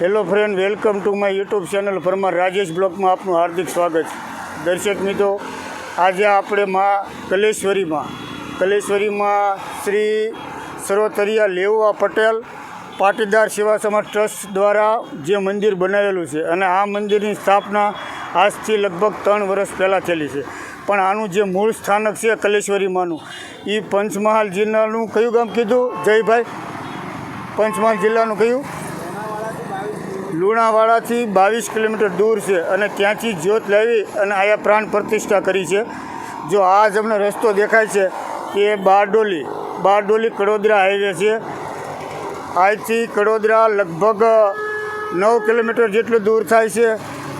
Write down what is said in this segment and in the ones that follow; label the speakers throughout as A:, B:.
A: Hello friend welcome to my YouTube channel Parmar Rajesh બ્લોકમાં આપનું હાર્દિક સ્વાગત દર્શક મિત્રો, આજે આપણે માં કલેશ્વરીમાં કલેશ્વરીમાં શ્રી સર્વતરિયા લેવા પટેલ પાટીદાર સેવા સમાજ ટ્રસ્ટ દ્વારા જે મંદિર બનાવેલું છે અને આ મંદિરની સ્થાપના આજથી લગભગ ત્રણ વર્ષ પહેલાં થયેલી છે. પણ આનું જે મૂળ સ્થાનક છે કલેશ્વરીમાંનું એ પંચમહાલ જિલ્લાનું કયું ગામ કીધું? જયભાઈ, પંચમહાલ જિલ્લાનું કયું? લુણાવાડાથી બાવીસ કિલોમીટર દૂર છે અને ત્યાંથી જ્યોત લાવી અને આયા પ્રાણ પ્રતિષ્ઠા કરી છે. જો આ જ અમને રસ્તો દેખાય છે કે બારડોલી બારડોલી કડોદરા હાઈવે છે. અહીંથી કડોદરા લગભગ નવ કિલોમીટર જેટલું દૂર થાય છે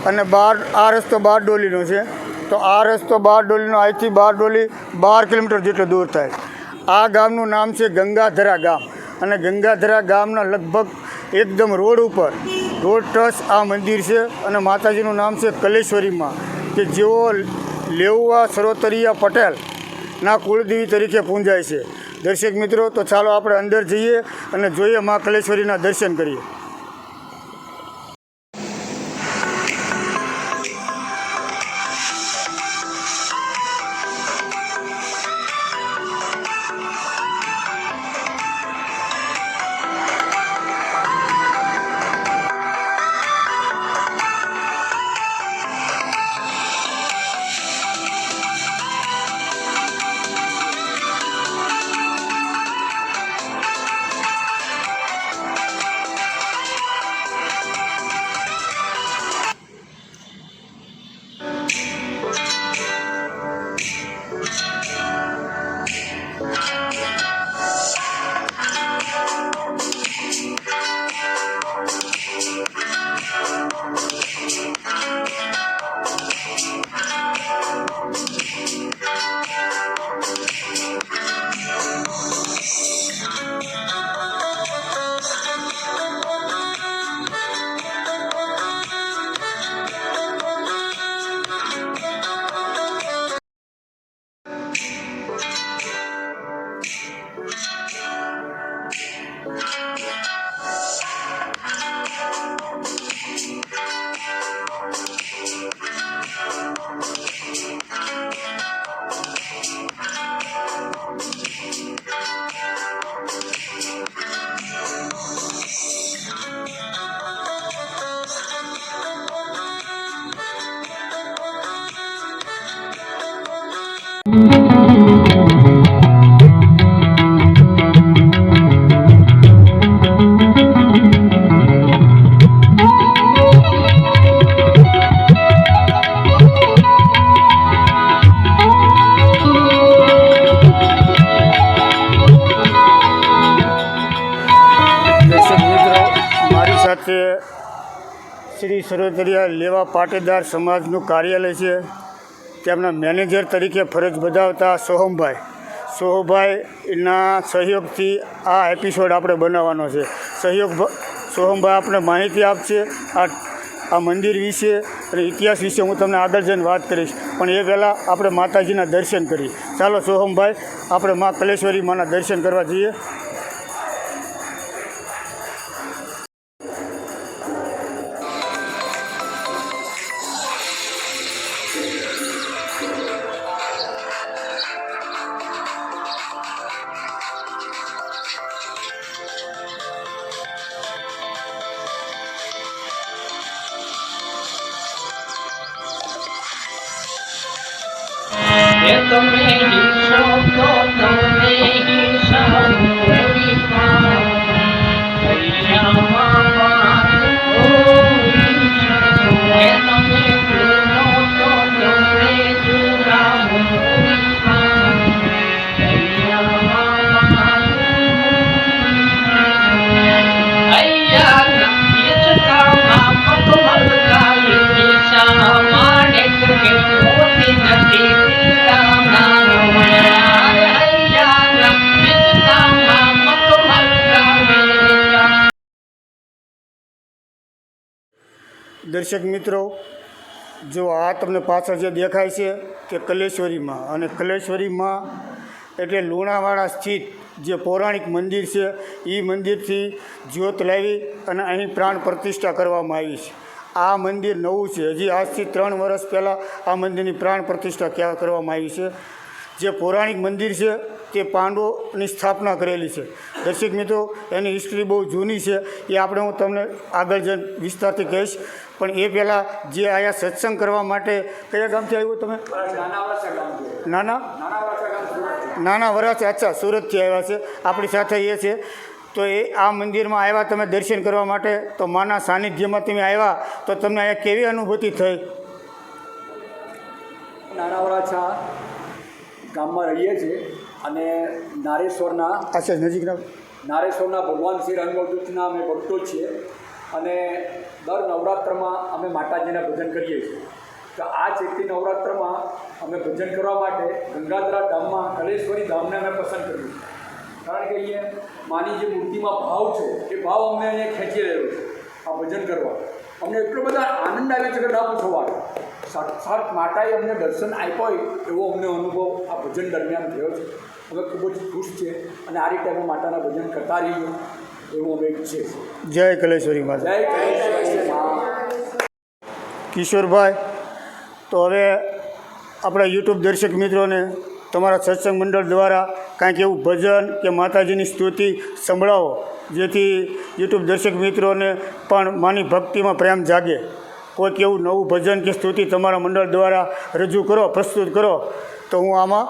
A: અને બાર, આ રસ્તો બારડોલીનો છે. તો આ રસ્તો બારડોલીનો અહીંથી બારડોલી બાર કિલોમીટર જેટલું દૂર થાય. આ ગામનું નામ છે ગંગાધરા ગામ. અને ગંગાધરા ગામના લગભગ એકદમ રોડ ઉપર રોડ ટ્રસ્ટ આ મંદિર છે અને માતાજીનું નામ છે કલેશ્વરીમાં કે જેઓ લેઉવા સરોતરિયા પટેલ ના કુળદેવી તરીકે પૂંજાય છે. દર્શક મિત્રો, તો ચાલો આપણે અંદર જઈએ અને જોઈએ મા કલેશ્વરીના દર્શન કરીએ. શ્રી સરોદરિયા લેવા પાટીદાર સમાજનું કાર્યાલય છે. તેમના મેનેજર તરીકે ફરજ બજાવતા સોહમભાઈ. સોહમભાઈના સહયોગથી આ એપિસોડ આપણે બનાવવાનો છે. સહયોગ સોહમભાઈ આપણે માહિતી આપશે, આ આ મંદિર વિશે અને ઇતિહાસ વિશે હું તમને આગળ જઈને વાત કરીશ. પણ એ પહેલાં આપણે માતાજીના દર્શન કરીએ. ચાલો સોહમભાઈ, આપણે મા કલેશ્વરી માના દર્શન કરવા જઈએ. દર્શક મિત્રો, જો આ તમને પાછળ જે દેખાય છે કે કલેશ્વરીમાં અને કલેશ્વરીમાં એટલે લુણાવાડા સ્થિત જે પૌરાણિક મંદિર છે એ મંદિરથી જ્યોત લાવી અને અહીં પ્રાણ પ્રતિષ્ઠા કરવામાં આવી છે. આ મંદિર નવું છે. હજી આજથી ત્રણ વર્ષ પહેલાં આ મંદિરની પ્રાણ પ્રતિષ્ઠા ક્યાં કરવામાં આવી છે? જે પૌરાણિક મંદિર છે, તે પાંડવોની સ્થાપના કરેલી છે. દર્શક મિત્રો, એની હિસ્ટ્રી બહુ જૂની છે. એ આપણે હું તમને આગળ જઈને વિસ્તારથી કહીશ. પણ એ પહેલાં જે આયા સત્સંગ કરવા માટે કયા ગામથી આવ્યું તમે? નાના? નાના વરાછા અચ્છા સુરતથી આવ્યા છે. આપણી સાથે એ છે. તો એ આ મંદિરમાં આવ્યા તમે દર્શન કરવા માટે. તો માના સાનિધ્યમાં તમે આવ્યા. તો તમને અહીંયા કેવી અનુભૂતિ થઈ?
B: નાના વરાછા ગામમાં રહીએ છીએ અને નારેશ્વરના
A: અચ્છા નજીકના?
B: નારેશ્વરના ભગવાન શ્રી રંગવદૂતના અમે ભક્તો છીએ. અને દર નવરાત્રમાં અમે માતાજીના ભજન કરીએ છીએ. તો આ ચેતી નવરાત્રમાં અમે ભજન કરવા માટે ગંગાધરા ધામમાં, કલેશ્વરી ધામને અમે પસંદ કર્યું કારણ કે અહીંયા માની જે મૂર્તિમાં ભાવ છે, એ ભાવ અમને અહીંયા ખેંચી રહ્યો છે આ ભજન કરવા. અમને એટલો બધા આનંદ આવ્યો છે કે ના પૂછો વાત. સાક્ષાત માતાએ અમને દર્શન આપ્યો હોય એવો અમને અનુભવ આ ભજન દરમિયાન થયો છે. અમે ખૂબ જ ખુશ છે અને આ રીતે અમે માતાના ભજન કરતા રહીએ એવું
A: જય કલેશ્વરી માતા. કિશોરભાઈ તો હવે આપણા યુટ્યુબ દર્શક મિત્રોને તમારા સત્સંગ મંડળ દ્વારા કાંઈક એવું ભજન કે માતાજીની સ્તુતિ સંભળાવો જેથી યુટ્યુબ દર્શક મિત્રોને પણ માની ભક્તિમાં પ્રેમ જાગે. કોઈક એવું નવું ભજન કે સ્તુતિ તમારા મંડળ દ્વારા રજૂ કરો પ્રસ્તુત કરો તો હું આમાં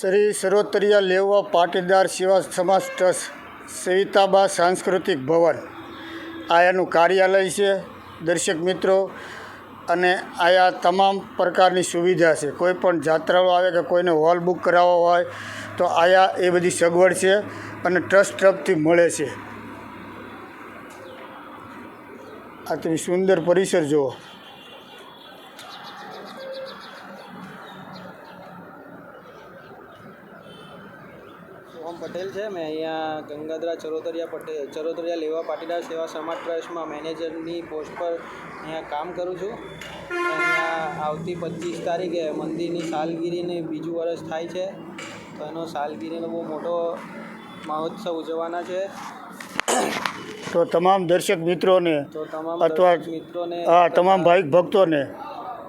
A: સરોતરિયા લેવા પાટીદાર સેવા સમાજ ટ્રસ્ટ સવિતાબા સાંસ્કૃતિક ભવન. આ એનું કાર્યાલય છે, દર્શક મિત્રો, અને આયા તમામ પ્રકારની સુવિધા છે. કોઈ પણ જાત્રાળુ આવે કે કોઈને હોલ બુક કરાવવો હોય, તો આયા એ બધી સગવડ છે અને ટ્રસ્ટ તરફથી મળે છે. આ તમે સુંદર પરિસર જુઓ
C: સોહમ પટેલ છે મેં અહીંયા ગંગાધરા ચરોતરિયા પટેલ ચરોતરિયા લેવા પાટીદાર સેવા સમાજ ટ્રસ્ટમાં મેનેજરની પોસ્ટ પર અહીંયા કામ કરું છું. અહીંયા આવતી પચીસ તારીખે મંદિરની સાલગીરીને બીજું વર્ષ થાય છે. તો એનો સાલગીરીનો બહુ મોટો મહોત્સવ ઉજવવાના છે.
A: તો તમામ દર્શક મિત્રોને
C: તો તમામ
A: અથવા
C: મિત્રોને
A: હા તમામ ભાવિક ભક્તોને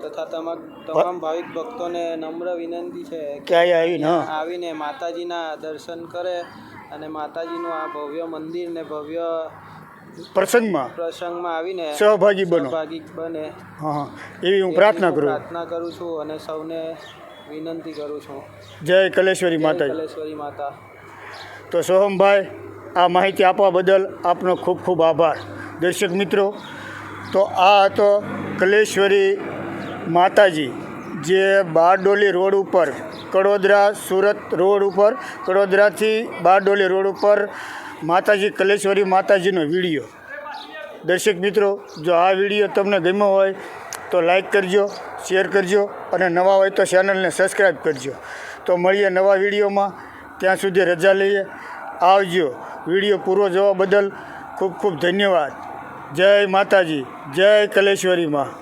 C: તથા તમામ તમામ ભાવિક ભક્તોને નમ્ર વિનંતી છે
A: કે આવીને
C: આવીને માતાજીના દર્શન કરે. અને માતાજીનું આ ભવ્ય મંદિર ને ભવ્ય
A: પ્રસંગમાં?
C: પ્રસંગમાં આવીને
A: સહભાગી બનો.
C: સહભાગી બને.
A: હા એવી હું પ્રાર્થના કરું.
C: પ્રાર્થના કરું છું અને સૌને વિનંતી કરું છું.
A: જય કલેશ્વરી માતા
C: કલેશ્વરી માતા.
A: તો સોહમભાઈ આ માહિતી આપવા બદલ આપનો ખૂબ ખૂબ આભાર. દર્શક મિત્રો તો આ હતો કલેશ્વરી માતાજી જે બારડોલી રોડ ઉપર કડોદરા સુરત રોડ ઉપર, કડોદરાથી બારડોલી રોડ ઉપર માતાજી કલેશ્વરી માતાજીનો વીડિયો. દર્શક મિત્રો, જો આ વીડિયો તમને ગમ્યો હોય તો લાઈક કરજો શેર કરજો અને નવા હોય તો ચેનલને સબસ્ક્રાઈબ કરજો. તો મળીએ નવા વિડીયોમાં. ત્યાં સુધી રજા લઈએ. આવજો. વીડિયો પૂરો જોવા બદલ ખૂબ ખૂબ ધન્યવાદ. જય માતાજી. જય કલેશ્વરી માં.